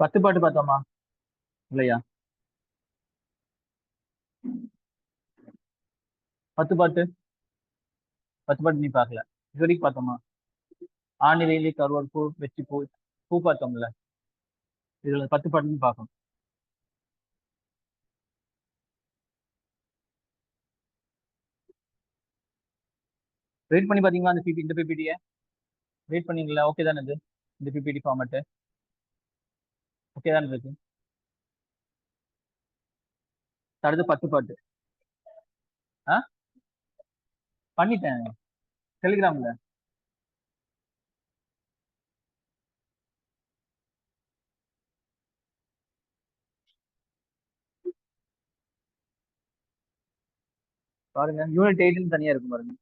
பத்து பாட்டு பார்த்தோமா? இல்லையா? பத்து பாட்டு? பத்து பாட்டு நீ பார்க்கல. இது வரைக்கும் பார்த்தோமா? ஆனிலையிலே கருவார் பூ வெற்றி பூ பூ பார்த்தோம்ல. இதுல பத்து பாட்டுன்னு பார்க்கணும். வெயிட் பண்ணி பார்த்தீங்களா அந்த பிபி இந்த பிபிடியை வெயிட் பண்ணீங்களா? ஓகே தானே இது. இந்த பிபிடி ஃபார்மேட்டு ஓகே தானே இருக்கு. அடுத்து பத்து பாட்டு. ஆ? பண்ணிட்டேன். டெலிகிராம்ல பாருங்க. யூனிட் எயிட்னு தனியா இருக்கும் பாருங்க.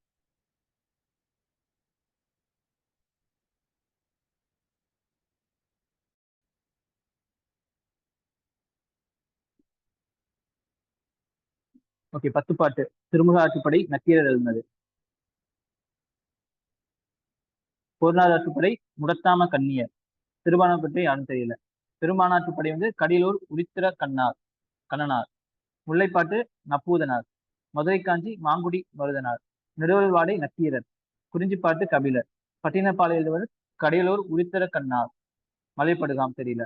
ஓகே பத்து பாட்டு. திருமுக ஆற்றுப்படை நக்கீரர் எழுதினது. பொருளாதாரத்துப்படை முடத்தாம கண்ணியர். திருபானாற்றுப்படை யாரும் தெரியல. திருமானாற்றுப்படை வந்து கடியலூர் உரித்திர கண்ணார் கண்ணனார். முல்லைப்பாட்டு நப்பூதனார். மதுரை காஞ்சி மாங்குடி மருதனார். நெடுவல்வாடை நக்கீரர். குறிஞ்சிப்பாட்டு கபிலர். பட்டினப்பாலை எழுதுவர் கடியலூர் உரித்திர கண்ணார். மலைப்படுகாம் தெரியல.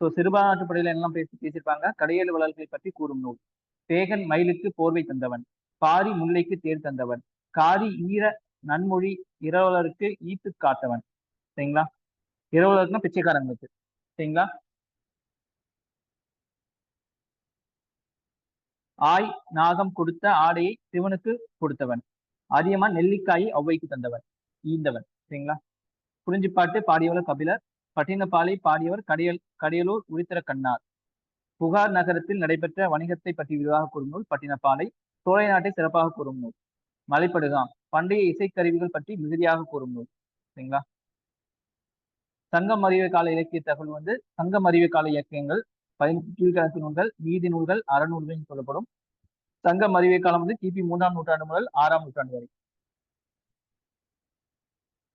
ஸோ சிறுபானாற்றுப்படையில எல்லாம் பேசி பேசியிருப்பாங்க? கடையல் வளர்களை பற்றி கூறும் நூல். பேகன் மயிலுக்கு போர்வை தந்தவன் பாரி முல்லைக்கு தேர் தந்தவன் காரி ஈர நன்மொழி இரவலருக்கு ஈத்து காத்தவன் சரிங்களா? இரவலருக்குன்னா பிச்சைக்காரங்களுக்கு சரிங்களா? ஆய் நாகம் கொடுத்த ஆடையை சிவனுக்கு கொடுத்தவன். அதிகமா நெல்லிக்காயை ஒவ்வைக்கு தந்தவன். ஈந்தவன். சரிங்களா? குறிஞ்சிப்பாட்டு பாடியவர் கபிலர் பட்டினப்பாலை பாடியவர் கடையல் கடையலூர் உரித்திர கண்ணார் புகார் நகரத்தில் நடைபெற்ற வணிகத்தை பற்றி விரிவாக கூறும் நூல் பட்டினப்பாலை சோழ நாட்டை சிறப்பாக கூறும் நூல் மலைப்படுகாம் பண்டைய இசைக்கருவிகள் பற்றி மிகுதியாக கூறும் நூல் சரிங்களா? சங்கம் அறிவு கால இலக்கிய தகவல் வந்து சங்கம் அறிவு கால இலக்கியங்கள் பதினெட்டு கீழ்கணக்கு நூல்கள் நீதி நூல்கள் அறநூல்கள் சொல்லப்படும். சங்கம் அறிவு காலம் வந்து கிபி மூன்றாம் நூற்றாண்டு முதல் ஆறாம் நூற்றாண்டு வரை.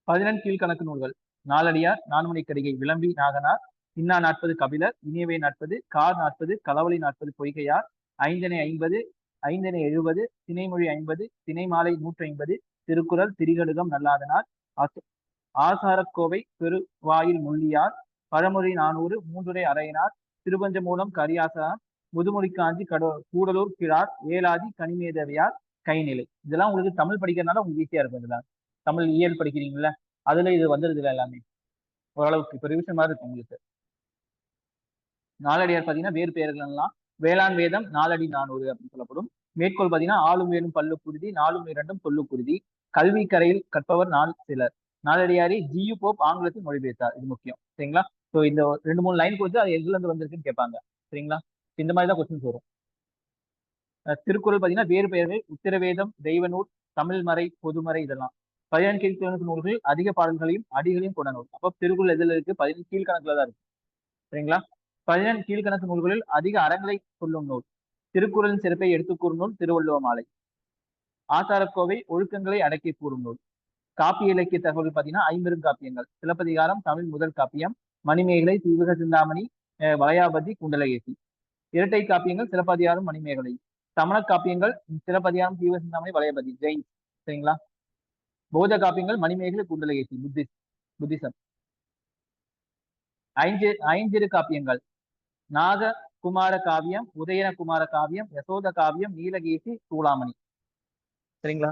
பதினெண் கீழ்கணக்கு நூல்கள் நாலடியார் நான்மணி கடிகை விளம்பி நாகனார் இன்னா நாற்பது கபிலர் இனியவை நாற்பது கார் நாற்பது களவழி நாற்பது பொய்கையார் ஐந்தனை ஐம்பது ஐந்தனை எழுபது திணைமொழி ஐம்பது திணை மாலை நூற்றி ஐம்பது திருக்குறள் திரிகடுகம் நல்லாதனார் ஆசாரக்கோவை பெருவாயில் முள்ளியார் பழமொழி நானூறு மூன்றுரை அறையினார் திருபஞ்ச மூலம் கரியாசனார் முதுமொழி காஞ்சி கட கூடலூர் கிழார் ஏலாதி கனிமேதவியார் கைநிலை. இதெல்லாம் உங்களுக்கு தமிழ் படிக்கிறதுனால உங்களுக்கு ஈஸியா இருக்கும் இதெல்லாம். தமிழ் இயல் படிக்கிறீங்கல்ல அதுல இது வந்துருது எல்லாமே. ஓரளவுக்கு இப்போ ரிவிஷன் மாதிரி இருக்கும் உங்களுக்கு. நாலடியார் பார்த்தீங்கன்னா வேறு பெயர்கள்லாம் வேளாண் வேதம் நாலடி நானூறு அப்படின்னு சொல்லப்படும். மேற்கோள் பார்த்தீங்கன்னா ஆளும் வேலும் பல்லு குருதி நாலும் இரண்டும் சொல்லு குருதி. கல்வி கரையில் கற்பவர் நாள் சிலர். நாலடியாரி ஜியு போப் ஆங்கிலத்தில் மொழிபெயர்த்தார். இது முக்கியம். சரிங்களா? ஸோ இந்த ரெண்டு மூணு லைன் கொடுத்து அது எதுல இருந்து வந்திருக்குன்னு கேட்பாங்க. சரிங்களா? இந்த மாதிரி தான் கொஸ்டின்ஸ் வரும். திருக்குறள் பார்த்தீங்கன்னா வேறு பெயர்கள் உத்திரவேதம் தெய்வநூல் தமிழ் மறை பொதுமறை இதெல்லாம். பதினெண் கீழ்கணக்கு நூல்கள் அதிக பாடல்களையும் அடிகளையும் கொண்ட நூல் அப்போ திருக்குறள் எதுல இருக்கு? பதினெண் கீழ்கணக்குல தான் இருக்கு. சரிங்களா? பதினெண் கீழ்கணக்கு நூல்களில் அதிக அறங்களை சொல்லும் நூல். திருக்குறளின் சிறப்பை எடுத்துக்கூறும் நூல் திருவள்ளுவ மாலை. ஆசாரக்கோவை ஒழுக்கங்களை அடக்கி கூறும் நூல். காப்பிய இலக்கிய தகவல் பார்த்தீங்கன்னா ஐம்பெரும் காப்பியங்கள். சிலப்பதிகாரம் தமிழ் முதல் காப்பியம் மணிமேகலை தீவிக சிந்தாமணி வளையாபதி குண்டலகேசி இரட்டை காப்பியங்கள் சிலப்பதிகாரம் மணிமேகலை. சமண காப்பியங்கள் சிலப்பதிகாரம் தீவிர சிந்தாமணி வளையபதி ஜெயின். சரிங்களா? பௌத்த காப்பியங்கள் மணிமேகலை குண்டலகேசி புத்திஸ்ட் புத்திசம். ஐந்து ஐந்திரு காப்பியங்கள். நாக குமார காவியம் உதயன குமார காவியம் யசோத காவியம் நீலகேசி சூளாமணி. சரிங்களா?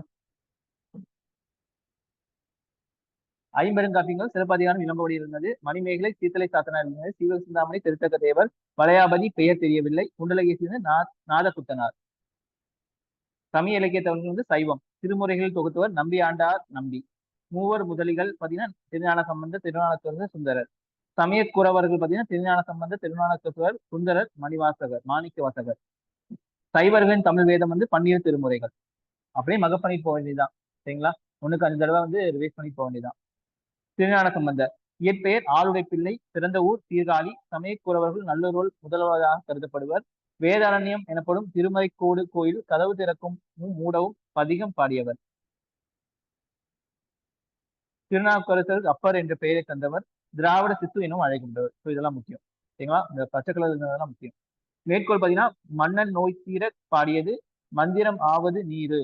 ஐம்பெருங்காப்பியங்கள் சிறப்பதிகாரம் இளம்படி இருந்தது. மணிமேகலை சீத்தலை சாத்தனார் இருந்தது சிவசிந்தாமணி திருத்தக்க தேவர் வளையாபதி பெயர் தெரியவில்லை. குண்டலகேசி வந்து நாத குத்தனார் சமய இலக்கியத்தவர்கள் வந்து சைவம். திருமுறைகளில் தொகுத்தவர் நம்பி ஆண்டார் நம்பி. மூவர் முதலிகள் பார்த்தீங்கன்னா திருஞான சம்பந்த திருநாளத்தவர் சுந்தரர். சமயக்குறவர்கள் பார்த்தீங்கன்னா திருஞான சம்பந்த திருநானக்கர் சுந்தரர் மணிவாசகர் மாணிக்க வாசகர் சைவர்களின் தமிழ் வேதம் வந்து பன்னீர் திருமுறைகள். அப்படியே மகப்பணி போக வேண்டியதுதான். சரிங்களா? ஒண்ணுக்கு அஞ்சு தடவை வந்து ரிவைஸ் பண்ணி போக வேண்டியதுதான். திருஞான சம்பந்தர் இயற்பெயர் ஆளுடை பிள்ளை பிறந்த ஊர் சீர்காழி சமயக்குறவர்கள் நல்லூரோல் முதல்வராக கருதப்படுவர். வேதாரண்யம் எனப்படும் திருமறைக்கோடு கோயில் கதவு திறக்கும் மூடவும் பதிகம் பாடியவர். திருநாவுக்கரசர் அப்பர் என்ற பெயரை தந்தவர். திராவிட சித்து எனும் அழைக்கின்றவர் ஸோ இதெல்லாம் முக்கியம். சரிங்களா? இந்த பச்சை கலர் இருந்ததெல்லாம் முக்கியம். மேற்கோள் பார்த்தீங்கன்னா மன்னன் நோய் தீர பாடியது மந்திரம் ஆவது நீரு.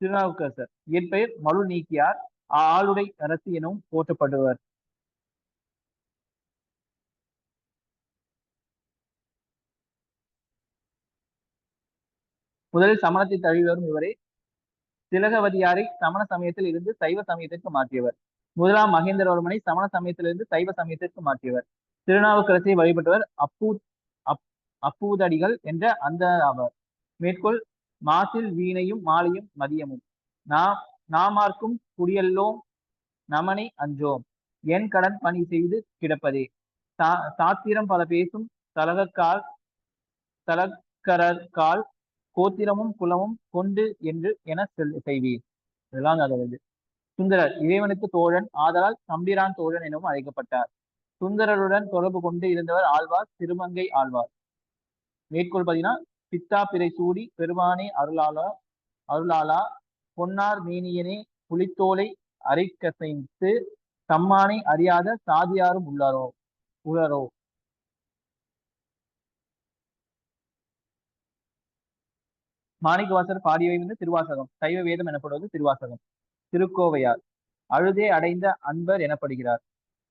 திருநாவுக்கரசர். இயற்பெயர் மலு நீக்கியார் ஆளுடை அரசு எனவும் போற்றப்படுவர் முதலில் சமணத்தை தழுவி வரும் இவரே. திலகவதியாரை சமண சமயத்தில் இருந்து சைவ சமயத்திற்கு மாற்றியவர். முதலாம் மகேந்திரவர்மனை சமண சமயத்திலிருந்து சைவ சமயத்திற்கு மாற்றியவர். திருநாவுக்கரசை வழிபட்டவர் அப்பூ அப் அப்பூதடிகள் என்ற அந்த ஆவர் மேற்கொள் மாசில் வீணையும் மாலையும் மதியமும். நாம் நாமார்க்கும் குடியல்லோம் நமனை அஞ்சோம் என் கடன் பணி செய்து கிடப்பதே. சா சாத்திரம் பல பேசும் தலகக்கால் தலக்கரற்கால் கோத்திரமும் குலமும் கொண்டு என்று என செல் செய்வீர் இதெல்லாம் அதாவது சுந்தரர் இறைவனுக்கு தோழன் ஆதலால் தம்பிரான் தோழன் எனவும் அழைக்கப்பட்டார். சுந்தரருடன் தொடர்பு கொண்டு இருந்தவர் ஆழ்வார் திருமங்கை ஆழ்வார். மேற்கோள் பார்த்தீங்கன்னா பித்தா பிறை சூடி பெருமானே அருளாளா அருளாளா பொன்னார் மேனியனே புலித்தோலை அரைக்கசைத்து தம்மானை அறியாத சாதியாரும் உள்ளாரோ உளரோ மாணிக்கவாசர் பாடியவை வந்து திருவாசகம் சைவ வேதம் எனப்படுவது திருவாசகம். திருக்கோவையார். அழுதே அடைந்த அன்பர் எனப்படுகிறார்.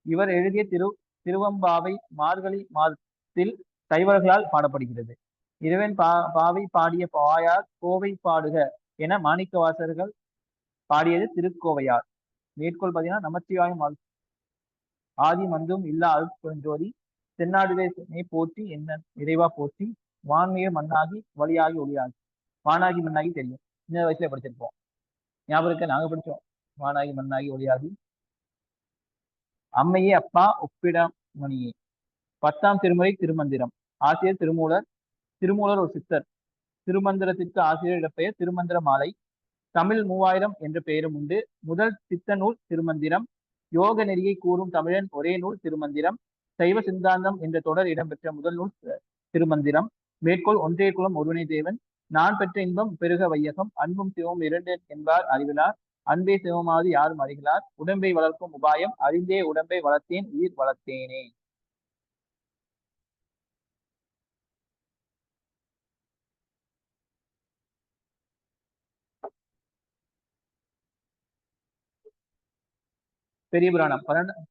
இவர் எழுதிய திரு திருவம்பாவை மார்கழி மாதத்தில் தைவர்களால் பாடப்படுகிறது. இறைவன் பா பாவை பாடிய பாயார் கோவை பாடுக என மாணிக்கவாசர்கள் பாடியது திருக்கோவையார். மேற்கோள் பார்த்தீங்கன்னா நமச்சிவாயம் ஆதி மந்தும் இல்லா அருட்பெருஞ்சோதி தென்னாடுவே போற்றி என்ன இறைவா போற்றி வான்மையை மண்ணாகி வழியாகி ஒளியாகி வானாகி மண்ணாகி தெரியும். சின்ன வயசுல படிச்சிருப்போம். ஞாபகம் இருக்க? நாங்க படிச்சோம். வானாகி மண்ணாகி ஒளியாகி. அம்மையே அப்பா ஒப்பிடமணியே. பத்தாம் திருமுறை திருமந்திரம். ஆசிரியர் திருமூலர் திருமூலர் ஒரு சித்தர். திருமந்திரத்திற்கு ஆசிரியர் இடப்பெயர் திருமந்திர மாலை. தமிழ் மூவாயிரம் என்ற பெயரும் உண்டு. முதல் சித்த நூல் திருமந்திரம். யோக நெறியை கூறும் தமிழன் ஒரே நூல் திருமந்திரம். சைவ சிந்தாந்தம் என்ற தொடர் இடம்பெற்ற முதல் நூல் திருமந்திரம். மேற்கோள் ஒன்றே குலம் ஒருவனை தேவன். நான் பெற்ற இன்பம் பெருக வையகம் அன்பும் சிவமும் இரண்டு என்பார் அறிவிலார். அன்பே சிவமாவது யாரும் அறிகிறார் உடம்பை வளர்க்கும் உபாயம் அறிந்தே உடம்பை வளர்த்தேன் உயிர் வளர்த்தேனே. பெரிய புராணம்.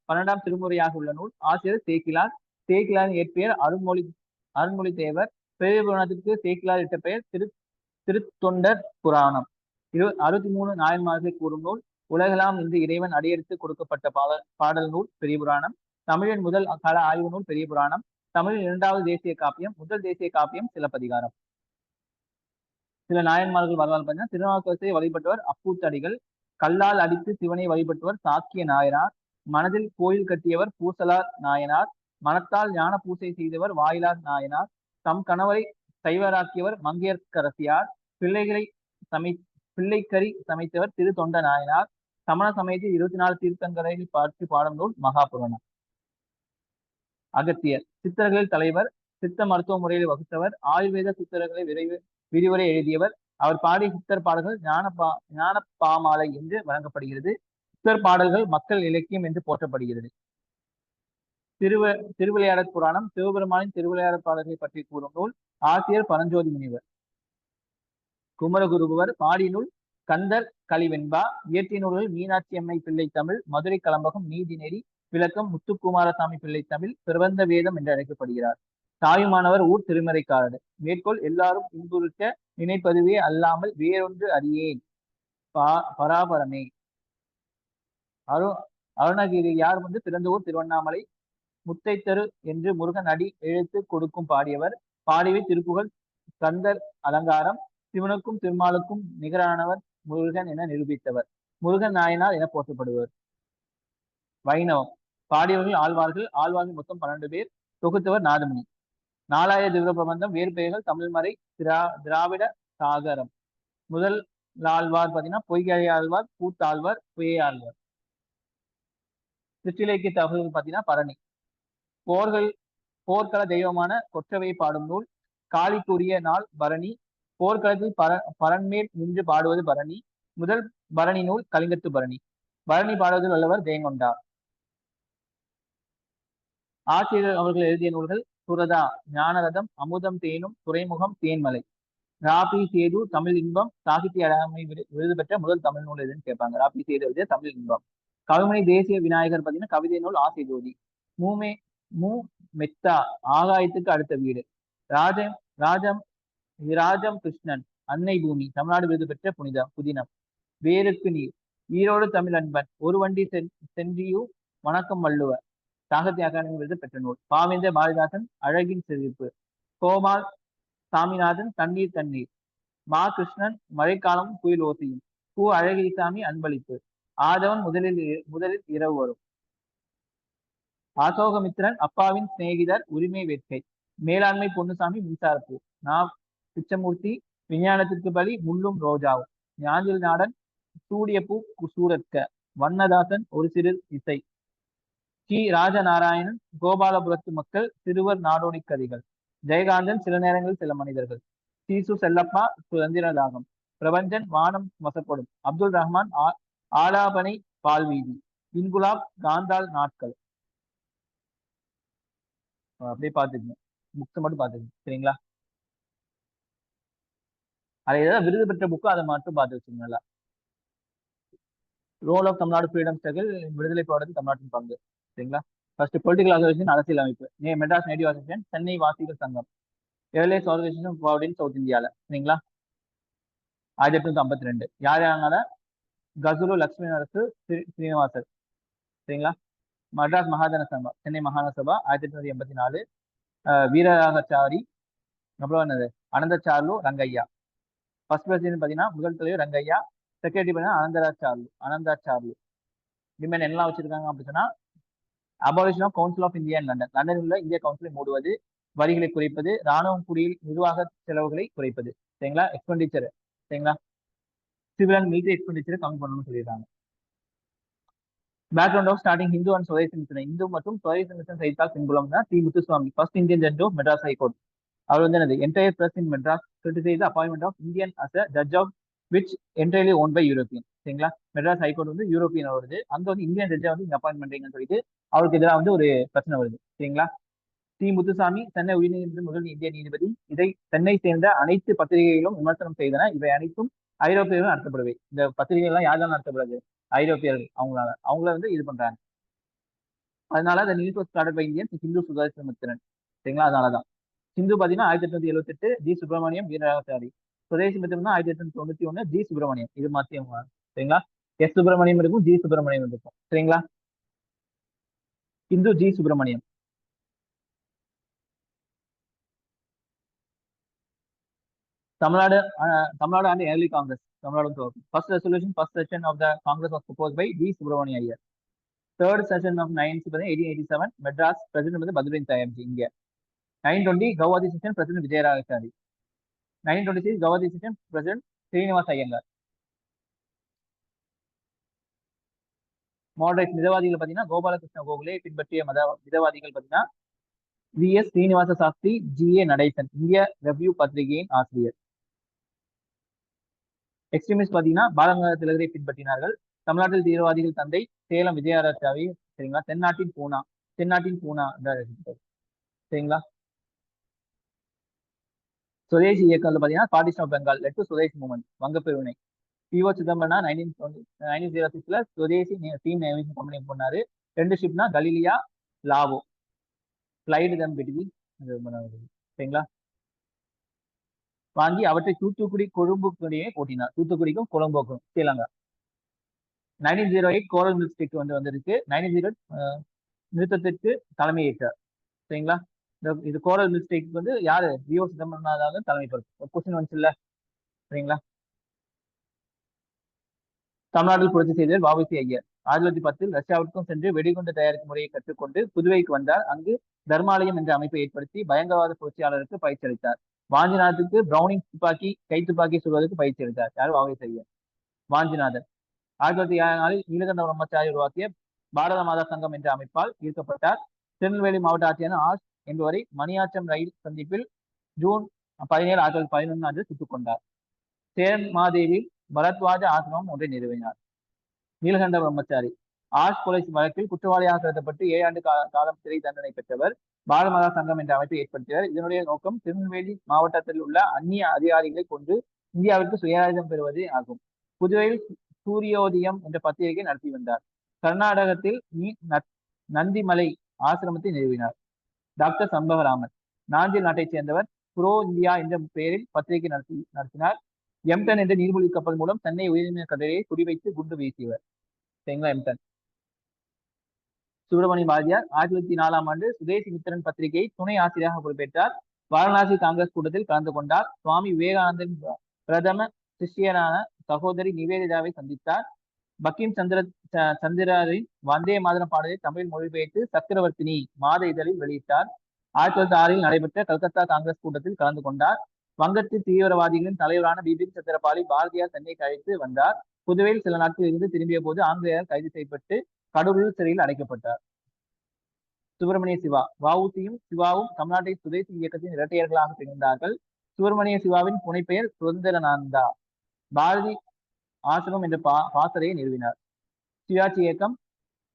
பன்னெண்டாம் திருமுறையாக உள்ள நூல் ஆசிரியர் தேக்கிலார் தேக்கிலாரின் இயற்பெயர் அருண்மொழி அருண்மொழி தேவர் பெரிய புராணத்திற்கு சேக்கிலால் இட்ட பெயர் திரு திருத்தொண்டர் புராணம். இரு அறுபத்தி மூணு நாயன்மார்களை கூறும் நூல் உலகெல்லாம் இன்று இறைவன் அடியெடுத்து கொடுக்கப்பட்ட பாடல் பாடல் நூல் பெரிய புராணம். தமிழின் முதல் கால ஆய்வு நூல் பெரிய புராணம். தமிழின் இரண்டாவது தேசிய காப்பியம் முதல் தேசிய காப்பியம் சிலப்பதிகாரம். சில நாயன்மார்கள் வரலாறு பார்த்தீங்கன்னா திருநாவுக்கரசை வழிபட்டவர் அப்பூத்தடிகள் கல்லால் அடித்து சிவனை வழிபட்டவர் சாக்கிய நாயனார் மனதில் கோயில் கட்டியவர் பூசலார் நாயனார் மனத்தால் ஞான பூசை செய்தவர் வாயிலார் நாயனார் தம் கணவரை சைவராக்கியவர் மங்கையர்க்கரசியார் பிள்ளைகளை சமை பிள்ளைக்கறி சமைத்தவர் திரு தொண்ட நாயனார் சமண சமயத்தில் இருபத்தி நாலு தீர்த்தங்கரையில் பார்த்து பாடும் நூல் மகாபுராணம். அகத்தியர் சித்தர்களில் தலைவர் சித்த மருத்துவ முறையில் வகுத்தவர் ஆயுர்வேத சித்தர்களை விரைவு விரிவுரை எழுதியவர். அவர் பாடிய சித்தர் பாடல்கள் ஞான பா ஞான பாமாலை என்று வழங்கப்படுகிறது. சித்தர் பாடல்கள் மக்கள் இலக்கியம் என்று போற்றப்படுகிறது. திருவ திருவிளையாடற் புராணம் சிவபெருமானின் திருவிளையாடற் பாடல்களை பற்றி கூறும் நூல் ஆசிரியர் பரஞ்சோதி முனிவர். குமரகுருபவர் பாடி நூல் கந்தர் கலிவெண்பா இயற்றிய நூல்கள் மீனாட்சி அம்மை பிள்ளை தமிழ் மதுரை கலம்பகம் நீதிநெறி விளக்கம் முத்துக்குமாரசாமி பிள்ளை தமிழ் பிரபந்த வேதம் என்று அழைக்கப்படுகிறார். தாயுமானவர் ஊர் திருமறைக்காரர். மேற்கோள் எல்லாரும் இன்புறுக்க நினைப்பதுவே அல்லாமல் வேறொன்று அறியேன். பா பராபரமே. அரு அருணகிரி யார் வந்து பிறந்த ஊர் திருவண்ணாமலை? முத்தைத்தரு என்று முருகன் அடி எழுத்து கொடுக்கும் பாடியவர். பாடியவை திருப்புகழ் கந்தர் அலங்காரம் சிவனுக்கும் திருமாலுக்கும் நிகரானவர் முருகன் என நிரூபித்தவர். முருகன் நாயனார் என போற்றப்படுவர். வைணவம். பாடியவர்கள் ஆழ்வார்கள். ஆழ்வார்கள் மொத்தம் பன்னெண்டு பேர். தொகுத்தவர் நாதமணி. நாலாயிர திவ்ர பிரபந்தம் வேறு பெயர்கள் தமிழ்மறை திரா திராவிட சாகரம். முதல் ஆழ்வார் பார்த்தீங்கன்னா பொய்கை ஆழ்வார் கூத்தாழ்வார் புயையாழ்வார் சிற்றிலக்கிய தகவல்கள் பார்த்தீங்கன்னா பரணி. போர்கள் போர்க்கள தெய்வமான கொற்றவை பாடும் நூல் காளிக்குரிய நாள் பரணி போர்க்களத்தில் பர பரன்மேல் நின்று பாடுவது பரணி முதல் பரணி நூல் கலிங்கத்து பரணி. பரணி பாடுவதில் உள்ளவர் தேங்கொண்டார் ஆசிரியர் அவர்கள் எழுதிய நூல்கள் சுரதா ஞானரதம் அமுதம் தேனும் துறைமுகம் தேன்மலை. ராபி சேது தமிழ் இன்பம் சாகித்ய அகாடமி விருது பெற்ற முதல் தமிழ் நூல் எதுன்னு கேட்பாங்க. ராபி சேது எழுதிய தமிழ் இன்பம். கவிமணி தேசிய விநாயகர் பார்த்தீங்கன்னா கவிதை நூல் ஆசை ஜோதி மூமே மு மெத்தா ஆகாயத்துக்கு அடுத்த வீடு. ராஜம் ராஜம் ராஜம் கிருஷ்ணன் அன்னை பூமி தமிழ்நாடு விருது பெற்ற புனிதம் புதினம். வேருக்கு நீர். ஈரோடு தமிழ் அன்பன் ஒரு வண்டி சென் சென்றியு வணக்கம் வள்ளுவ. சாகித்ய அகாடமி விருது பெற்ற நூல். பாவேந்தர் பாரதிதாசன் அழகின் சிரிப்பு கோமால் சாமிநாதன் தண்ணீர் தண்ணீர். மா கிருஷ்ணன் மழைக்காலம் குயில் ஓசையும். கு அழகிரிசாமி அன்பளிப்பு. ஆதவன் முதலில் முதலில் இரவு வரும். அசோகமித்திரன் அப்பாவின் சிநேகிதர் உரிமை வேட்கை. மேலாண்மை பொன்னுசாமி மின்சாரப்பூ. நா பிச்சமூர்த்தி விஞ்ஞானத்திற்கு பலி முள்ளும் ரோஜாவும். ஞாஞ்சில் நாடன் சூடிய பூ சூடற்க வண்ணதாசன் ஒரு சிறு இசை. கி. ராஜநாராயணன் கோபாலபுரத்து மக்கள் சிறுவர் நாடோடி கதைகள். ஜெயகாந்தன் சில நேரங்களில் சில மனிதர்கள். சீசு செல்லப்பா சுதந்திரதாகம் பிரபஞ்சன் வானம் வசப்படும். அப்துல் ரஹ்மான் ஆலாபனை பால்வீதி. இன்குலாப் காந்தால் நாட்கள். அப்படியே பார்த்துக்கணும் புக்ஸை மட்டும் பார்த்துக்கணும் சரிங்களா? அது ஏதாவது விருது பெற்ற புக்கு அதை மட்டும் பார்த்து வச்சுக்கணும் நல்லா. Role of Tamilnadu freedom struggle விடுதலை போராட்டத்தில் தமிழ்நாட்டின் பங்கு. சரிங்களா? ஃபர்ஸ்ட் பொலிட்டிக்கல் அசோசியேஷன் அரசியல் அமைப்பு. நே மெட்ராஸ் நேட்டிவ் அசோசியேஷன் சென்னை வாசிகள் சங்கம். ஏர்லைன்ஸ் ஆர்கனைசேஷன் ஃபார்வர்டின் சவுத் இந்தியாவில் சரிங்களா? ஆயிரத்தி எட்நூத்தி ஐம்பத்தி ரெண்டு. யார் யாருனால? கசுரு லக்ஷ்மி அரசு ஸ்ரீனிவாசர் சரிங்களா? மட்ராஸ் மகாஜன சபா சென்னை மாகாண சபா ஆயிரத்தி எட்நூத்தி எண்பத்தி நாலு. வீரராகச்சாரி அப்புறம் என்னது? அனந்தச்சார்லு ரங்கையா. ஃபர்ஸ்ட் பிரசிடென்ட் பார்த்தீங்கன்னா முதல் தலைவர் ரங்கையா. செக்ரட்டரி பார்த்தீங்கன்னா அனந்தராச்சார்லு அனந்தாச்சார்லு விமன் என்னெல்லாம் வச்சிருக்காங்க அப்படின்னு சொன்னா abolition of council of India London லண்டனில் உள்ள இந்திய கவுன்சிலை மூடுவது வரிகளை குறைப்பது ராணுவம் குடியில் நிர்வாக செலவுகளை குறைப்பது. சரிங்களா? எக்ஸ்பெண்டிச்சர் சரிங்களா? சிவில் அண்ட் மிலிட்டரி எக்ஸ்பெண்டிச்சரை கம்மி பண்ணணும்னு சொல்லியிருக்காங்க. Background of starting Hindu and சுவை மிஷன் இந்து மற்றும் சுதேசி மிஷன் சைத்தால் பின்புலம் தான் T Muthuswamy first Indian judge of Madras high court அவர் வந்து என்னது? Entire press in Madras criticise appointment of Indian as a judge of which entirely own by European சரிங்களா? Madras high court வந்து European வருது. அங்க வந்து இந்தியன் ஜட்ஜா வந்து இங்க அப்பாயின்ட் பண்றீங்கன்னு சொல்லிட்டு அவருக்கு எதிராக வந்து ஒரு பிரச்சனை வருது. சரிங்களா? டி முத்துசாமி சென்னை உயர்நீதிமன்ற முதல் இந்திய நீதிபதி. இதை சென்னை சேர்ந்த அனைத்து பத்திரிகைகளும் விமர்சனம் செய்தன. இவை அனைத்தும் ஐரோப்பியர்கள் நடத்தப்படுவை. இந்த பத்திரிகை எல்லாம் யாரால் நடத்தப்படுது? ஐரோப்பியர்கள். அவங்களால. அவங்கள வந்து இது பண்றாங்க. அதனால அந்த news was start by Indian சிந்து சுதேசமித்திரன் சரிங்களா? அதனாலதான் ஹிந்து பாத்தீங்கன்னா ஆயிரத்தி எட்நூத்தி எழுபத்தி எட்டு ஜி. சுப்பிரமணியம் வீரராகசாரி சுதேசி மித்திரம் ஆயிரத்தி எட்நூத்தி தொண்ணூத்தி ஒண்ணு ஜி. சுப்பிரமணியம். இது மாத்தியம். சரிங்களா? எஸ். சுப்பிரமணியம் இருக்கும் ஜி. சுப்பிரமணியம் இருக்கும். சரிங்களா? Hindu G. Subramaniam. Tamilnadu Tamilnadu and early Congress Tamilnadu first resolution first session of the Congress of propose by T Subramania Iyer third session of ninth பார்த்தீங்கன்னா eighteen eighty seven Madras president வந்து பத்ரின் தயாப்ஜி இங்க nine twenty கவாதி session president Vijayaraghavachari nine twenty six கவாதி session president Srinivasa Iyengar moderate மிதவாதிகள் பார்த்தீங்கன்னா கோபாலகிருஷ்ண கோகுலே பின்பற்றிய மத மிதவாதிகள் பார்த்தீங்கன்னா V S Srinivasa Sastri G A Natesan இந்திய review பத்திரிகையின் ஆசிரியர். எக்ஸ்ட்ரீமிஸ்ட் பார்த்தீங்கன்னா பாலகங்காத திலகரை பின்பற்றினார்கள். தமிழ்நாட்டில் தீவிரவாதிகள் தந்தை சேலம் விஜயராஜாவை சரிங்களா? தென்னாட்டின் பூனா தென்னாட்டின் பூனா சரிங்களா? சுதேசி இயக்கம் பார்த்தீங்கன்னா partition of Bengal led to Swadesh movement வங்கப்பிரிவினை PO சிதம்பரனா nineteen nineteen zero சிக்ஸ்ல சுதேசி டீம் நேவிகேஷன் கம்பெனி பண்ணாரு ரெண்டு ஷிப்னா கலிலியா லாவோ. ஃபிளைடு தம் பிட்வீன் சரிங்களா? வாங்கி அவற்றை தூத்துக்குடி கொழும்புக்குடியே போட்டினார் தூத்துக்குடிக்கும் கொழும்புக்கும் Srilanka. Nineteen zero eight coral மில்ஸ்டிக் வந்து வந்திருக்கு. நைன்டீன் ஜீரோ நிறுத்தத்திற்கு தலைமையேற்றார் சரிங்களா? இது கோரல் மிஸ்டேக் வந்து யாரு? விஓ சிதம்பரநாதான் தலைமை பொறுப்பு. கொஸ்டின் வந்துச்சு இல்ல சரிங்களா? தமிழ்நாட்டில் புரட்சி செய்தவர் வாவிசி ஐயர். ஆயிரத்தி தொள்ளாயிரத்தி பத்தில் ரஷ்யாவிற்கும் சென்று வெடிகுண்டு தயாரிக்கும் முறையை கற்றுக்கொண்டு புதுவைக்கு வந்தார். அங்கு தர்மாலயம் என்ற அமைப்பை ஏற்படுத்தி பயங்கரவாத புரட்சியாளருக்கு பயிற்சி அளித்தார். வாஞ்சிநாத்துக்கு பிரௌனிங் துப்பாக்கி கை துப்பாக்கி சொல்வதற்கு பயிற்சி அளித்தார். யார் வாவிசி செய்ய வாஞ்சிநாதன் ஆயிரத்தி தொள்ளாயிரத்தி ஏழாம் நாளில் நீலகண்ட பிரம்மச்சாரி உருவாக்கிய பாரத மாதா சங்கம் என்ற அமைப்பால் ஈர்க்கப்பட்டார் திருநெல்வேலி மாவட்ட ஆட்சியான ஆஷ் என்பவரை மணியாச்சம் ரயில் சந்திப்பில் ஜூன் பதினேழு ஆயிரத்தி தொள்ளாயிரத்தி பதினொன்று அன்று சுட்டுக் கொண்டார். சேரன் மாதேவி பரத்வாஜ ஆசிரமம் ஒன்றை நிறுவினார். நீலகண்ட பிரம்மச்சாரி. ஆஷ் கொலை வழக்கில் குற்றவாளியாக கருதப்பட்டு ஏழாண்டு காலம் சிறை தண்டனை பெற்றவர் பாரமதா சங்கம் என்ற அமைப்பை ஏற்படுத்தியவர். இதனுடைய நோக்கம் திருநெல்வேலி மாவட்டத்தில் உள்ள அந்நிய அதிகாரிகளை கொண்டு இந்தியாவிற்கு சுயராஜ்யம் பெறுவது ஆகும். புதுவையில் சூரியோதயம் என்ற பத்திரிகை நடத்தி வந்தார். கர்நாடகத்தில் நந்திமலை ஆசிரமத்தை நிறுவினார். டாக்டர் சம்பவராமன் நாஞ்சில் நாட்டைச் சேர்ந்தவர் புரோ இந்தியா என்ற பெயரில் பத்திரிகை நடத்தி நடத்தினார். எம்டன் என்ற நீர்மூழ்கி கப்பல் மூலம் சென்னை உயர்நிலை கதையை குறிவைத்து குண்டு வீசியவர். சரிங்களா எம்டன் சுப்பிரமணிய பாரதியார் ஆயிரத்தி தொள்ளாயிரத்தி நாலாம் ஆண்டு சுதேசி மித்திரன் பத்திரிகை துணை ஆசிரியராக பொறுப்பேற்றார். வாரணாசி காங்கிரஸ் கூட்டத்தில் கலந்து கொண்டார். சுவாமி விவேகானந்தன் பிரதம சிஷ்யரான சகோதரி நிவேதிதாவை சந்தித்தார். பக்கிம் சந்திர சந்திராரின் வந்தே மாதிரம் பாடலை தமிழ் மொழிபெயர்த்து சக்கரவர்த்தினி மாத இதழில் வெளியிட்டார். ஆயிரத்தி தொள்ளாயிரத்தி ஆறில் நடைபெற்ற கல்கத்தா காங்கிரஸ் கூட்டத்தில் கலந்து கொண்டார். வங்கத்து தீவிரவாதிகளின் தலைவரான பிபின் சந்திரபாலி பாரதியார் சென்னைக்கு அழைத்து வந்தார். புதுவையில் சில நாட்கள் இருந்து திரும்பிய போது ஆங்கிலேயர் கைது செய்யப்பட்டு கடலூர் சிறையில் அடைக்கப்பட்டார். சுப்பிரமணிய சிவா வவுசியும் சிவாவும் தமிழ்நாட்டை சுதேசி இயக்கத்தின் இரட்டையர்களாக திகழ்ந்தார்கள் சுப்பிரமணிய சிவாவின் புனைப்பெயர் சுதந்திரநாந்தா பாரதி ஆசிரமம் என்ற பா பாசறையை நிறுவினார். சுயாட்சி இயக்கம்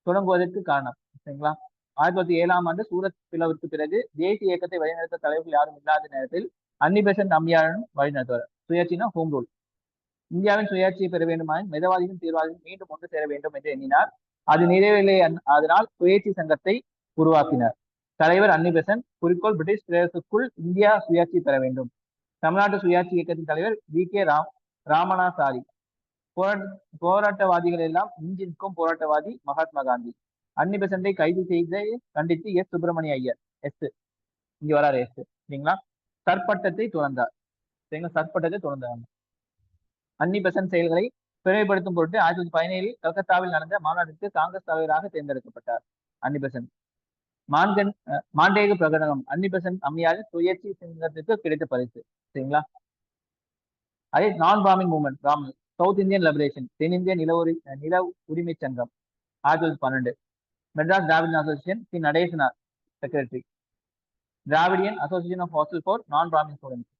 தொடங்குவதற்கு காரணம் சரிங்களா? ஆயிரத்தி தொள்ளாயிரத்தி ஏழாம் ஆண்டு சூரத் பிளவுக்கு பிறகு தேசிய இயக்கத்தை வழிநடத்த தலைவர்கள் யாரும் இல்லாத நேரத்தில் அன்னிபெசன்ட் அம்மையாரும் வழிநடத்துவார். சுயாட்சினா ஹோம் ரூல். இந்தியாவின் சுயாட்சியை பெற வேண்டுமாயின் மிதவாதியும் தீர்வாதியும் மீண்டும் ஒன்று சேர வேண்டும் என்று எண்ணினார். அது நிறைவேறில்லை அதனால் சுயேட்சி சங்கத்தை உருவாக்கினார். தலைவர் அன்னிபெசன் குறிக்கோள் பிரிட்டிஷ் பிரதேசத்துக்குள் இந்தியா சுயாட்சி பெற வேண்டும். தமிழ்நாட்டு சுயாட்சி இயக்கத்தின் தலைவர் வி. கே. ராம் ராமனாசாரி போராட்டவாதிகள் எல்லாம் இஞ்சி நிற்கும் போராட்டவாதி மகாத்மா காந்தி. அன்னிபெசண்டை கைது செய்து கண்டித்து எஸ். சுப்பிரமணிய ஐயர் எஸ். இங்க வராரு எஸ். சரிங்களா? சற்பட்டத்தை துறந்தார். சரிங்களா? சற்பட்டத்தை துறந்தார். அன்னிபெசன்ட் செயல்களை பிழைப்படுத்தும் பொருட்டு ஆயிரத்தி தொள்ளாயிரத்தி பதினேழில் கல்கத்தாவில் நடந்த மாநாட்டிற்கு காங்கிரஸ் தலைவராக தேர்ந்தெடுக்கப்பட்டார் அன்னிபெசன்ட். மான்கன் மாண்டேக பிரகடனம் அன்னிபெசன் அம்மையாரின் சுயேட்சி சிங்கத்திற்கு கிடைத்த பரிசு சரிங்களா? அதே non brahmin movement brahmin south Indian liberation தென்னிந்திய நில உரி நில உரிமை சங்கம் ஆயிரத்தி தொள்ளாயிரத்தி பன்னெண்டு. Madras Dravidan association C Natesanar secretary Dravidian association of hostel for non brahmin students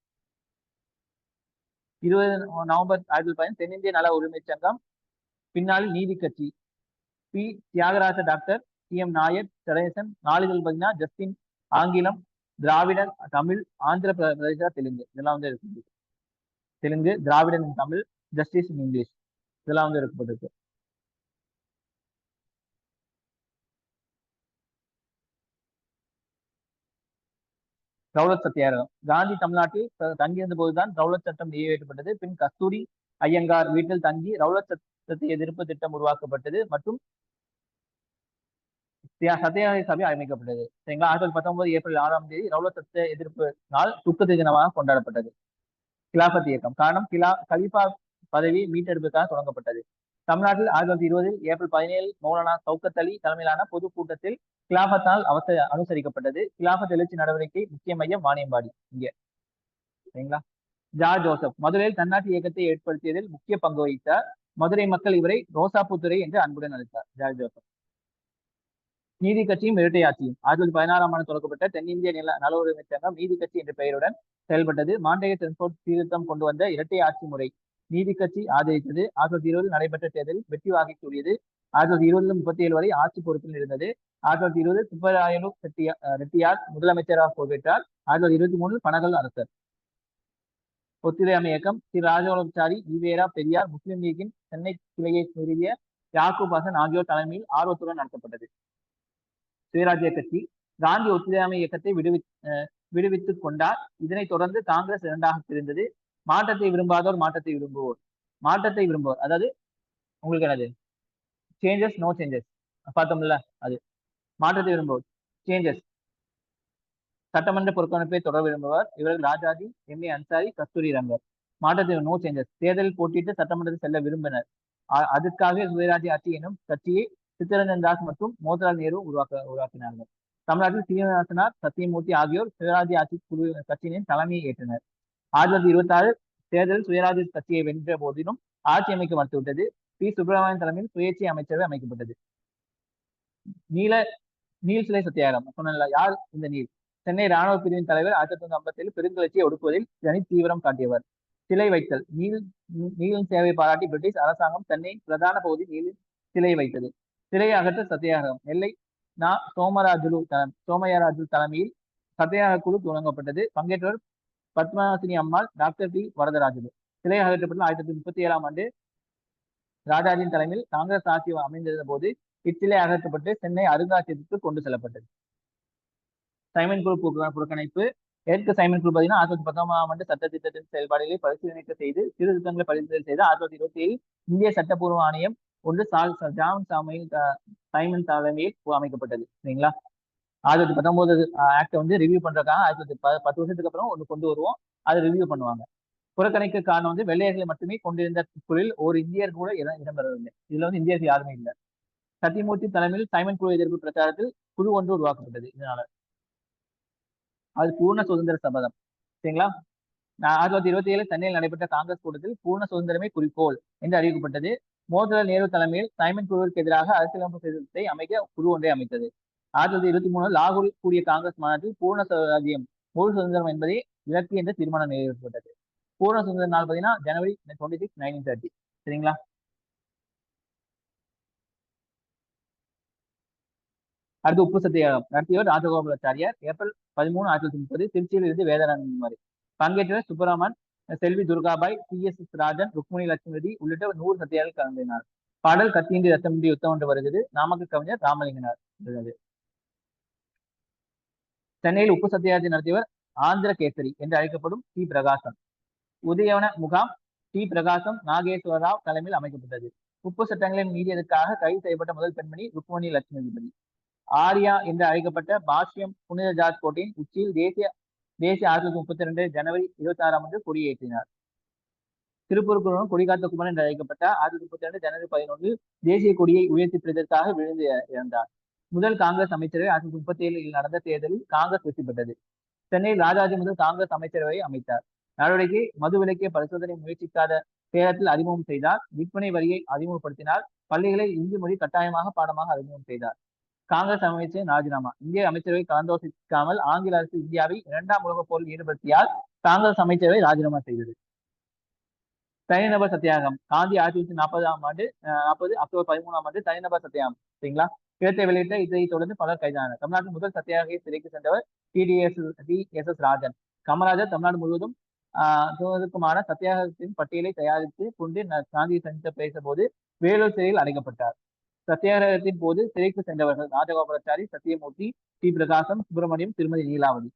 இருபது நவம்பர் ஆயிரத்தி தொள்ளாயிரத்தி தென்னிந்திய நல உரிமை சங்கம் பின்னாளில் நீதி கட்சி. P. Thyagaraja doctor T. M. Nair சடேசன் நாளிதழ் பார்த்தீங்கன்னா ஜஸ்டின் ஆங்கிலம் திராவிடன் தமிழ் ஆந்திர பிரதேச தெலுங்கு. இதெல்லாம் வந்து இருக்கு. Telugu Dravidan Tamil justice in English. இதெல்லாம் வந்து இருக்கப்பட்டிருக்கு தௌலத் சத்தியாகிரகம். காந்தி தமிழ்நாட்டில் தங்கியிருந்த போதுதான் தௌலத் சட்டம் நிறைவேற்றப்பட்டது. பின் கஸ்தூரி ஐயங்கார் வீட்டில் தங்கி ரவுலத் சட்டத்தை எதிர்ப்பு திட்டம் உருவாக்கப்பட்டது மற்றும் சத்தியாகிரக சபை அமைக்கப்பட்டது சரிங்களா? ஆயிரத்தி தொள்ளாயிரத்தி பத்தொன்பது ஏப்ரல் ஆறாம் தேதி ரவுலத் சட்ட எதிர்ப்பு நாள் துக்க தினமாக கொண்டாடப்பட்டது. கிலாபத் இயக்கம். காரணம் கிலா கலிஃபா பதவி மீட்டெடுப்புக்காக தொடங்கப்பட்டது. தமிழ்நாட்டில் ஆயிரத்தி தொள்ளாயிரத்தி இருபதில் ஏப்ரல் பதினேழு மௌலானா சவுக்கத் அலி தலைமையிலான பொதுக்கூட்டத்தில் கிலாபத்தால் அவச அனுசரிக்கப்பட்டது. கிலாபத் எழுச்சி நடவடிக்கை முக்கிய மையம் வாணியம்பாடி. இங்க. சரிங்களா? ஜார்ஜ் ஜோசப் மதுரையில் தன்னாட்டு இயக்கத்தை ஏற்படுத்தியதில் முக்கிய பங்கு வகித்தார். மதுரை மக்கள் இவரை ரோசாப்புத்துறை என்று அன்புடன் அழைத்தார். ஜார்ஜ் ஜோசப். நீதி கட்சியும் இரட்டை ஆட்சியும். ஆயிரத்தி தொள்ளாயிரத்தி பதினாறாம் ஆண்டு தொடங்கப்பட்ட தென்னிந்திய நில நல உரிமை சங்கம் நீதி கட்சி என்ற பெயருடன் செயல்பட்டது. மாண்டேய டிரான்ஸ்போர்ட் சீர்திருத்தம் கொண்டு வந்த இரட்டை ஆட்சி முறை. நீதி கட்சி ஆதரித்தது. ஆயிரத்தி தொள்ளாயிரத்தி இருபதில் நடைபெற்ற தேர்தலில் வெற்றி வாகை கூறியது. ஆயிரத்தி தொள்ளாயிரத்தி இருபதுல முப்பத்தி ஏழு வரை ஆட்சி பொறுப்பில் இருந்தது. ஆயிரத்தி தொள்ளாயிரத்தி இருபது சுப்பராயனு செட்டியா ரெட்டியார் முதலமைச்சராக பொறுப்பேற்றார். ஆயிரத்தி தொள்ளாயிரத்தி இருபத்தி மூணில் பனகல் அரசர். ஒத்துழையாமை இயக்கம் ஸ்ரீ ராஜகோபாலாச்சாரி ஈவேரா பெரியார் முஸ்லிம் லீக்கின் சென்னை கிளையை நிறுவிய யாக்கூப் ஹசன் ஆகியோர் தலைமையில் ஆர்வத்துடன் நடத்தப்பட்டது. சுயராஜ்ய கட்சி காந்தி ஒத்துழையாமை இயக்கத்தை விடுவி விடுவித்துக் கொண்டார். இதனைத் தொடர்ந்து காங்கிரஸ் இரண்டாக பிரிந்தது. மாற்றத்தை விரும்பாதோர் மாற்றத்தை விரும்புவோர். மாற்றத்தை விரும்புவோர். அதாவது உங்களுக்கு என்னது? சேஞ்சஸ் நோ சேஞ்சஸ் பார்த்தோம்ல அது. மாற்றத்தை விரும்புவோர். சேஞ்சஸ் சட்டமன்ற பொறுப்பமைப்பை தொடர விரும்புவார். இவர்கள் ராஜாஜி எம் ஏ அன்சாரி கஸ்தூரி ரங்கர். மாற்றத்தை நோ சேஞ்சஸ் தேர்தலில் போட்டியிட்டு சட்டமன்றத்தில் செல்ல விரும்பினர். அதுக்காக சுயராஜ்ய ஆட்சி எனும் கட்சியை சித்தரஞ்சன் தாஸ் மற்றும் மோதிலால் நேரு உருவாக்க உருவாக்கினார்கள். தமிழ்நாட்டில் சீனிவாசனார் சத்தியமூர்த்தி ஆகியோர் சுயராஜ்ய ஆட்சி குழு கட்சியின் தலைமையை ஏற்றனர். ஆயிரத்தி தொள்ளாயிரத்தி இருபத்தி ஆறு தேர்தலில் சுயராஜ்ய கட்சியை வென்ற போதிலும் ஆட்சி அமைக்க மறுத்துவிட்டது. பி. சுப்பிரமணியன் தலைமையில் சுயேட்சை அமைச்சரவை அமைக்கப்பட்டது. நீல நீல் சிலை சத்தியாகிரம். சொன்ன யார் இந்த நீல்? சென்னை ராணுவ பிரிவின் தலைவர் ஆயிரத்தி தொள்ளாயிரத்தி ஐம்பத்தி ஏழு பெருங்கிளர்ச்சியை ஒடுக்குவதில் தனி தீவிரம் காட்டியவர். சிலை வைத்தல். நீல் நீலின் சேவை பாராட்டி பிரிட்டிஷ் அரசாங்கம் சென்னை பிரதான பகுதி நீலின் சிலை வைத்தது. சிலை அகற்ற சத்தியாகிரகம் நெல்லை நா. சோமராஜுலு தலம் சோமயாராஜு தலைமையில் சத்தியாக குழு தொடங்கப்பட்டது பங்கேற்றவர் பத்மநாசினி அம்மாள் டாக்டர் டி. வரதராஜுலு. சிலை அகற்றப்பட்ட ஆயிரத்தி தொள்ளாயிரத்தி முப்பத்தி ஏழாம் ஆண்டு ராஜாஜின் தலைமையில் காங்கிரஸ் ஆட்சி அமைந்திருந்த போது இச்சிலை அகற்றப்பட்டு சென்னை அருங்காட்சியகத்துக்கு கொண்டு செல்லப்பட்டது. சைமன் குழு புறக்கணிப்பு ஏற்க சைமன் குழு பார்த்தீங்கன்னா ஆயிரத்தி பத்தொன்பதாம் ஆண்டு சட்ட திட்டத்தின் செயல்பாடுகளை பரிசீலனை செய்து சீர்திருத்தங்களை பரிசீலனை செய்து ஆயிரத்தி தொள்ளாயிரத்தி இருபத்தி ஏழில் இந்திய சட்டப்பூர்வ ஆணையம் ஒன்று சால் ஜாமன் சாமையில் சைமன் தலைமையில் அமைக்கப்பட்டது சரிங்களா? ஆயிரத்தி தொள்ளாயிரத்தி பத்தொன்பது ஆக்டை வந்து ரிவ்யூ பண்றதுக்காக ஆயிரத்தி தொள்ளாயிரத்தி பத்து வருஷத்துக்கு அப்புறம் ஒன்று கொண்டு வருவோம். அதை ரிவ்யூ பண்ணுவாங்க. புறக்கணிக்க காரணம் வந்து வெள்ளையர்களை மட்டுமே கொண்டிருந்த குழுவில் ஒரு இந்தியர் கூட இடம் இடம்பெறவில்லை. இதுல வந்து இந்தியர்கள் யாருமே இல்லை. சத்தியமூர்த்தி தலைமையில் சைமன் குழு எதிர்ப்பு பிரச்சாரத்தில் குழு ஒன்று உருவாக்கப்பட்டது இதனால. அது பூர்ண சுதந்திர சபதம். சரிங்களா? ஆயிரத்தி தொள்ளாயிரத்தி இருபத்தி ஏழு சென்னையில் நடைபெற்ற காங்கிரஸ் கூட்டத்தில் பூர்ண சுதந்திரமே குறிக்கோள் என்று அறிவிக்கப்பட்டது. மோதிலால் நேரு தலைமையில் சைமன் குழுவிற்கு எதிராக அரசியலமைப்பு சேதத்தை அமைக்க குழு ஒன்றை அமைத்தது. ஆயிரத்தி தொள்ளாயிரத்தி இருபத்தி மூணு லாகூரில் கூடிய காங்கிரஸ் மாநாட்டில் பூர்ண சுவராஜ்யம் முழு சுதந்திரம் என்பதை இலக்கு என்ற தீர்மானம் நிறைவேற்றப்பட்டது. பூர்ண சுதந்திர நாள் பார்த்தீங்கன்னா January twenty six nineteen thirty சரிங்களா? அடுத்து உப்பு சத்தியாகம் நடத்தியவர் ராஜகோபாலாச்சாரியார். ஏப்ரல் பதிமூணு ஆயிரத்தி தொள்ளாயிரத்தி முப்பது திருச்சியில் இருந்து வேதாரண்யம் பங்கேற்றவர் சுப்பராமன் செல்வி Durgabai T S S Rajan Rukmini Lakshmipathi உள்ளிட்ட நூறு சத்தியாக கலந்தினார். பாடல் கத்தியின்றி ரத்தமின்றி யுத்தம் ஒன்று வருகிறது. நாமக்கல் கவிஞர் ராமலிங்கனார் சென்னையில் உப்பு சத்தியாகத்தை நடத்தியவர் ஆந்திர கேசரி என்று அழைக்கப்படும் டி பிரகாசன். உதயவன முகாம் டி. பிரகாசம் நாகேஸ்வர ராவ் தலைமையில் அமைக்கப்பட்டது. உப்பு சட்டங்களை மீறியதற்காக கைது செய்யப்பட்ட முதல் பெண்மணி ருக்மணி லட்சுமிபதி. ஆர்யா என்று அழைக்கப்பட்ட பாஷ்யம் புனித ஜார்ஜ் கோட்டையின் உச்சியில் தேசிய தேசிய ஆயிரத்தி முப்பத்தி ரெண்டு ஜனவரி இருபத்தி ஆறாம் ஆண்டு கொடியேற்றினார். திருப்பூர் கொடிகாத்த குமரன் என்று அழைக்கப்பட்ட ஆயிரத்தி முப்பத்தி ரெண்டு ஜனவரி பதினொன்றில் தேசிய கொடியை உயர்த்தி பிடித்ததற்காக விழுந்து இறந்தார். முதல் காங்கிரஸ் அமைச்சரவை ஆயிரத்தி முப்பத்தி ஏழில் நடந்த தேர்தலில் காங்கிரஸ் வெற்றி பெற்றது. சென்னையில் ராஜாஜி முதல் காங்கிரஸ் அமைச்சரவை அமைத்தார். நடவடிக்கை மது விலக்கிய பரிசோதனை முயற்சிக்காத சேலத்தில் அறிமுகம் செய்தார். விற்பனை வரியை அறிமுகப்படுத்தினார். பள்ளிகளை இந்தி மொழி கட்டாயமாக பாடமாக அறிமுகம் செய்தார். காங்கிரஸ் அமைச்சர் ராஜினாமா. இந்திய அமைச்சரவை கலந்தோசிக்காமல் ஆங்கில அரசு இந்தியாவை இரண்டாம் உலக போரில் ஈடுபடுத்தியால் காங்கிரஸ் அமைச்சரவை ராஜினாமா செய்தது. தனிநபர் சத்தியாகம் காந்தி ஆயிரத்தி தொள்ளாயிரத்தி நாற்பதாம் ஆண்டு நாற்பது அக்டோபர் பதிமூணாம் ஆண்டு தனிநபர் சத்தியாகம் சரிங்களா? கிழத்தை வெளியிட்ட இதை தொடர்ந்து பலர் கைதானார் தமிழ்நாட்டின் முதல் சத்தியாகிய சிறைக்கு சென்றவர் TTS T S S Rajan. Kamarajar Tamilnadu முழுவதும் ஆஹ் சத்தியாகிரகத்தின் பட்டியலை தயாரித்து கொண்டு காந்தியை சந்தித்து பேச போது வேலூர் சிறையில் அடைக்கப்பட்டார். சத்தியாகிரகத்தின் போது சிறைக்கு சென்றவர்கள் ராஜகோபாலாச்சாரி சத்தியமூர்த்தி டி. பிரகாசம் சுப்பிரமணியம் திருமதி நீலாவதி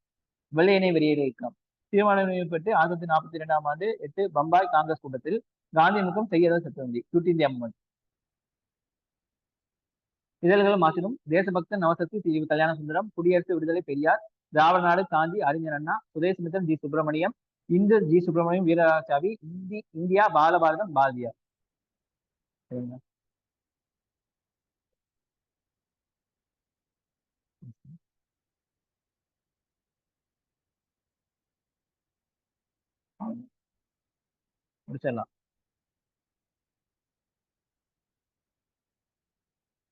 வெள்ளையனை வெளியேற இயக்கம் தீர்மானம் பெற்று ஆயிரத்தி நாற்பத்தி இரண்டாம் ஆண்டு எட்டு பம்பாய் காங்கிரஸ் கூட்டத்தில் காந்தி முகம் செய்யறது சட்டவந்தி குட் இந்தியா மூமெண்ட். இதழ்களும் மாற்றினும் தேசபக்தன் நவசக்தி சி. கல்யாண சுந்தரம் குடியரசு விடுதலை பெரியார் திராவிட நாடு காந்தி அறிஞர் அண்ணா சுதேசமித்திரன் ஜி சுப்பிரமணியம் இந்த ஜி சுப்பிரமணியம் வீரராசாவி இந்தி இந்தியா பாலபாரதம் பாரதியார். சரிங்களா? முடிச்சிடலாம்.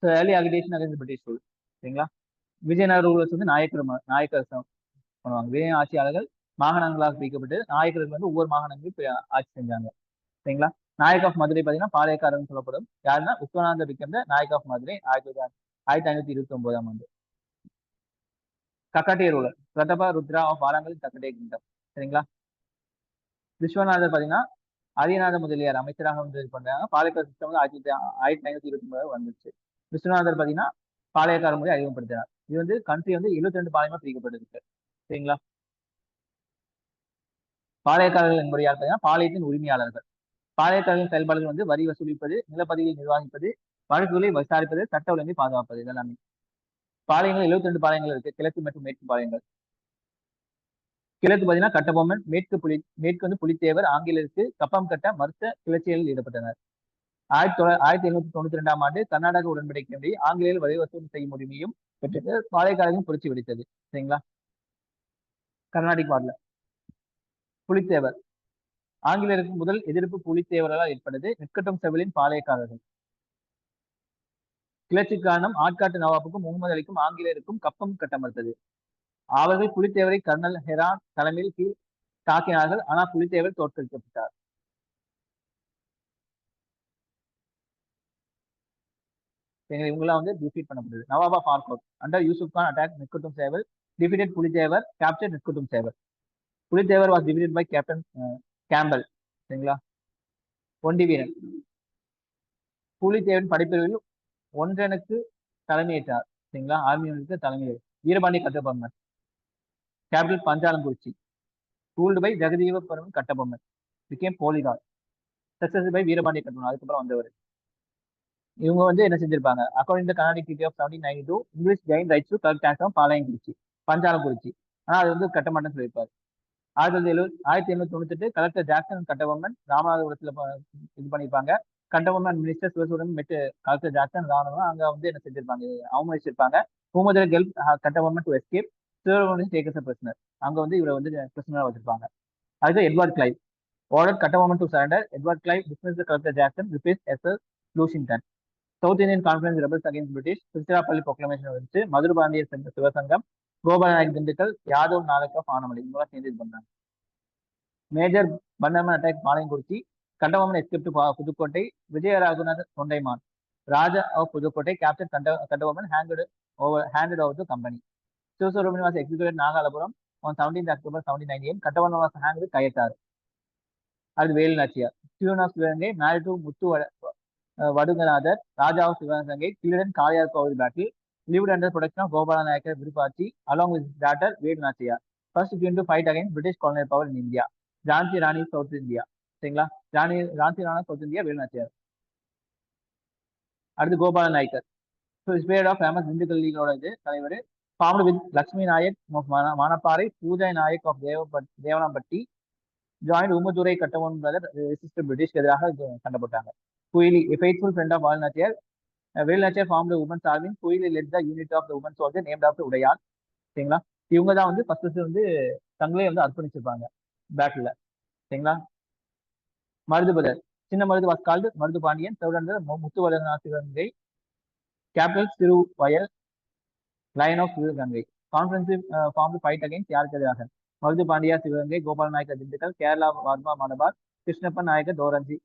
Early agitation against British rule சரிங்களா? விஜயநகர் ரூலர்ஸ் வந்து நாயக்கர் நாயக்கர் பண்ணுவாங்க. விஜய ஆட்சியாளர்கள் மாகாணங்களாக பிரிக்கப்பட்டு நாயக்கர்கள் வந்து ஒவ்வொரு மாகாணங்களையும் ஆட்சி செஞ்சாங்க. சரிங்களா? நாயக் ஆஃப் மதுரை பார்த்தீங்கன்னா பாளையக்காரன் சொல்லப்படும். யாருன்னா விஸ்வநாத விக்ரந்த நாயக் ஆஃப் மதுரை ஆயிரத்தி ஆயிரத்தி ஐநூத்தி இருபத்தி ஒன்பதாம் ஆண்டு. Kakatiya ruler Prathapa Rudra of ஆலங்கல் Kakatiya kingdom. சரிங்களா? விஸ்வநாதர் பார்த்தீங்கன்னா அரியநாத முதலியார் அமைச்சராக வந்து இது பண்றாங்க. பாளையக்கார சிஸ்டம் வந்து ஆயிரத்தி ஆயிரத்தி ஐநூத்தி இருபத்தி ஒன்பது வந்துச்சு விஸ்வநாதர் பார்த்தீங்கன்னா பாளையக்கார முறை அறிமுகப்படுத்தினார் இது வந்து கண்ட்ரி வந்து எழுபத்தி ரெண்டு பாளையமா பிரிக்கப்பட்டிருக்கு. சரிங்களா? பாளையக்காரர்கள் என்பது யார் பார்த்தீங்கன்னா பாளையத்தின் உரிமையாளர்கள். பாளையக்காரர்களின் செயல்பாடுகள் வந்து வரி வசூலிப்பது நிலப்பதிவை நிர்வகிப்பது வழக்குகளை விசாரிப்பது சட்ட ஒழுங்கை பாதுகாப்பது இதெல்லாமே. பாளையங்கள் எழுபத்தி ரெண்டு பாளையங்கள் இருக்கு. கிழக்கு மற்றும் மேற்கு பாளையங்கள். கிழக்கு பார்த்தீங்கன்னா கட்டபொம்மன் மேற்கு புலி மேற்கு வந்து புலித்தேவர் ஆங்கிலருக்கு கப்பம் கட்ட மறுத்த கிளர்ச்சிகளில் ஈடுபட்டனர். ஆயிரத்தி தொள்ளாயிரத்தி ஆயிரத்தி எழுநூத்தி தொண்ணூத்தி ரெண்டாம் ஆண்டு கர்நாடக உடன்படிக்கையின்படி ஆங்கிலேயர் வரி வசூல் செய்யும் உரிமையும் பெற்றது பாளையக்காரர்களும் புரட்சி வெடித்தது. சரிங்களா? கர்நாடிக் வார்டில். புலித்தேவர். ஆங்கிலேயருக்கு முதல் எதிர்ப்பு புலித்தேவர்களால் ஏற்பட்டது நெற்கட்டும் செவலின் பாளையக்காரர்கள். கிளர்ச்சி காரணம் ஆட்காட்டு நவாப்புக்கும் முகமது அலிக்கும் ஆங்கிலேயருக்கும் கப்பம் கட்டமறுத்தது. அவர்கள் புலித்தேவரை கர்னல் ஹெரான் தலைமையில் கீழ் தாக்கினார்கள். ஆனால் புலித்தேவர் தோற்கடிக்கப்பட்டார். எங்களை இவங்களாம் வந்து டிஃபீட் பண்ணப்படுது நவாபா ஃபார்கோட் அண்டர் யூசுப் கான் அட்டாக் நிக்குட்டும் சேவல். டிஃபீட்டட் புலித்தேவர் கேப்சர் நிக்குட்டும் சேவல். புலித்தேவர் வாஸ் டிவிடட் பை கேப்டன் கேம்பல் சரிங்களா? ஒண்டி வீரன். புலித்தேவன் படைப்பிரிவில் ஒன்றனுக்கு தலைமையேற்றார் சரிங்களா? ஆர்மி யூனிட்டுக்கு தலைமை Veerapandiya Kattabomman. Capital Panchalankurichi. Ruled by Jagadheeva Paraman Kattabomman. Became poligar success by Veerapandiya Kattabomman. அதுக்கப்புறம் வந்தவர். இவங்க வந்து என்ன செஞ்சிருப்பாங்க? According to Carnatic DD of seventeen ninety two English gain rights to collect tax of Palayankurichi Panchalankurichi. ஆனால் அது வந்து கட்ட மாட்டேன்னு சொல்லியிருப்பாரு. ஆயிரத்தி தொள்ளாயிரத்தி எழுபது ஆயிரத்தி எண்ணூத்தி தொண்ணூத்தி கலெக்டர் ஜாக்சன் கட்டபொம்மன் ராமநாதபுரத்துல இது பண்ணியிருப்பாங்க கண்டவர்மன் மினிஸ்டர் சிவசுடன் மெட்டு கலெக்டர் ஜாக்சன் ராணுவம் அங்க வந்து என்ன செஞ்சிருப்பாங்க? அவமதிச்சிருப்பாங்க. ஹூமதர் கெல்ப் கட்டபொம்மன் டு எஸ்கேப் சிவபொம்மன் டேக்கஸ் பிரச்சனர் அங்க வந்து இவரை வந்து பிரச்சனை வச்சிருப்பாங்க. அடுத்து Edward Clive order Kattabomman to surrender Edward Clive dismiss collector Jackson replace S S Lushington south Indian conference rebels against British Tiruchirappalli proclamation வந்துச்சு. மதுரபாண்டியர் சென்ற சிவசங்கம். கோபாலநாயக் திண்டுக்கல் யாதவ் நாலக்கா ஆஃப் ஆனமலை இவங்களாம் சேர்ந்து இது பண்ணாங்க major Bannerman attack Palayankurichi Kandavaman escape to Pudukkottai Vijaya Raghunath Thondaiman. Raja of Pudukkottai captain Kanda Kandavaman handed over handed over to company Sivasubramanian was executed Nagalapuram on 17th October 1798, Kattavanna was hanged handed Kayatar. அது Velu Nachiyar Sivan Sivagangai married to Muthu Vadugananathar Raja of Sivagangai killed in Kaliyar Kovil battle lived under protection of Gopala Nayakar Virupachi along with his daughter Ved Nachiya. First came to fight against British colonial power in India. Jhansi Rani south India சரிங்களா Rani Jhansi Rana south India Velu Nachiyar அடுத்து Gopala Nayakkar so is bird of famous இந்துக்கள் லீகோட இது தலைவர். Formed with Lakshmi Nayak of மான- Manapparai Pooja Nayak of தேவப்பட் Devanampatti join Umadurai Kattavan brother resister பிரிட்டிஷ்க்கு எதிராக சண்டை போட்டாங்க. Kuyili faithful friend of Valnachiyar Velnachiyar ஃபார்ம்ல உமன்ஸ் ஆர்மின் கோயிலில் led the unit of the women soldier named of Udaiyar சரிங்களா? இவங்க தான் வந்து ஃபர்ஸ்ட் ஃபர்ஸ்ட் வந்து தங்களே வந்து அர்ப்பணிச்சிருப்பாங்க பேட்டில் சரிங்களா? மருதுபதர் சின்ன மருது வாஸ்கால்டு மருது பாண்டியன். சவுடந்தர் முத்துவலகநாத் Sivaganga capital Thiruvayal. Lion of Sivaganga. கான்ஃபரன்சிவ் form fight against யாருக்கு எதிராக? மருது பாண்டியா சிவகங்கை கோபால் நாயக்கர் திண்டுக்கல் கேரளா வர்மா மலபார் கிருஷ்ணப்பன் நாயக்கர் தோரஞ்சி.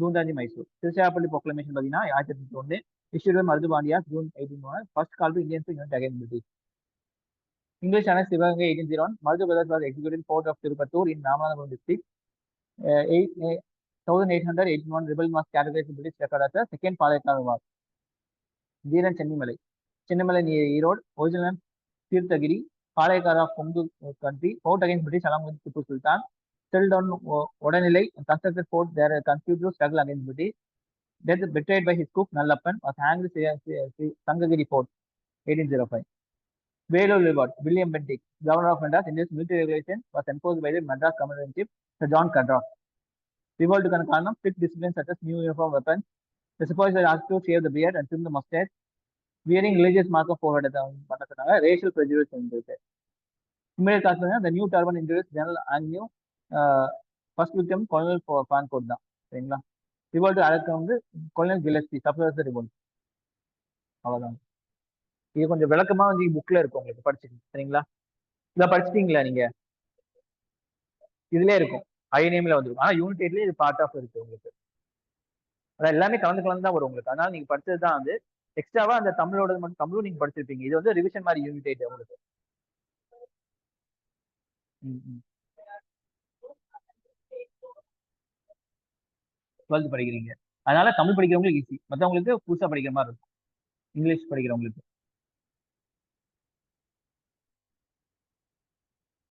தூந்தாஞ்சி மைசூர். திருச்சிராப்பள்ளி ப்ரொக்ளமேஷன் பார்த்தீங்கன்னா ஆயிரத்தி எட்நூத்தி ஒன்று issued Marudhu Pandiya June eighteen one first call to Indians unit against British English ஆன Sivagangai eighteen zero one Marudhu brothers was executive fort of Tiruppathur in Ramanathapuram district eight thousand eight hundred eighty one rebel mass categorize British record second Palayakkara war. Dheeran Chennimalai. Chennimalai near Erode original Theerthagiri Palayakkara of Kongu country fought against British along with Tipu Sultan. Sell down உடனிலை constructed fort there continued struggle against British death betrayed by his cook Nallappan was hanged Sankagiri fort eighteen zero five Vellore revolt William Bentinck governor of Madras Indians military regulation was enforced by the Madras Commander in Chief Sir John Cadrock. ரிவால்ட்டுக்கான காரணம் strict discipline சட்டஸ் new uniform weapons The supposed were asked to shave the beard and trim the mustache. Wearing religious mark of forehead பண்ண சொன்னாங்க racial prejudice இருந்திருக்கு immediate cause the new turban introduce general and new first victim colonel Fancourt தான் சரிங்களா? Revolt அழைக்க வந்து கொலனல் கிலஸ்டி surplus revolt அவ்வளோதான் இது கொஞ்சம் விளக்கமாக வந்து புக்கில் இருக்கும் உங்களுக்கு படிச்சுக்கணும் சரிங்களா? இதை படிச்சிட்டீங்களா நீங்கள் இதுலேயே இருக்கும். ஐஎன்எம்ல வந்துருக்கும். ஆனால் யூனிட் எயிட்லேயே இது பார்ட் ஆஃப் இருக்குது உங்களுக்கு. அதான் எல்லாமே கலந்து கலந்து தான் வரும் உங்களுக்கு. அதனால நீங்கள் படித்தது தான் வந்து எக்ஸ்ட்ராவாக அந்த தமிழோட மட்டும் தமிழும் நீங்கள் படிச்சிருப்பீங்க. இது வந்து ரிவிஷன் மாதிரி யூனிட் எயிட் உங்களுக்கு. ம் ம். டுவெல்த் படிக்கிறீங்க. அதனால தமிழ் படிக்கிறவங்களுக்கு ஈஸி மற்றவங்களுக்கு புதுசா படிக்கிற மாதிரி இருக்கும். இங்கிலீஷ் படிக்கிறவங்களுக்கு.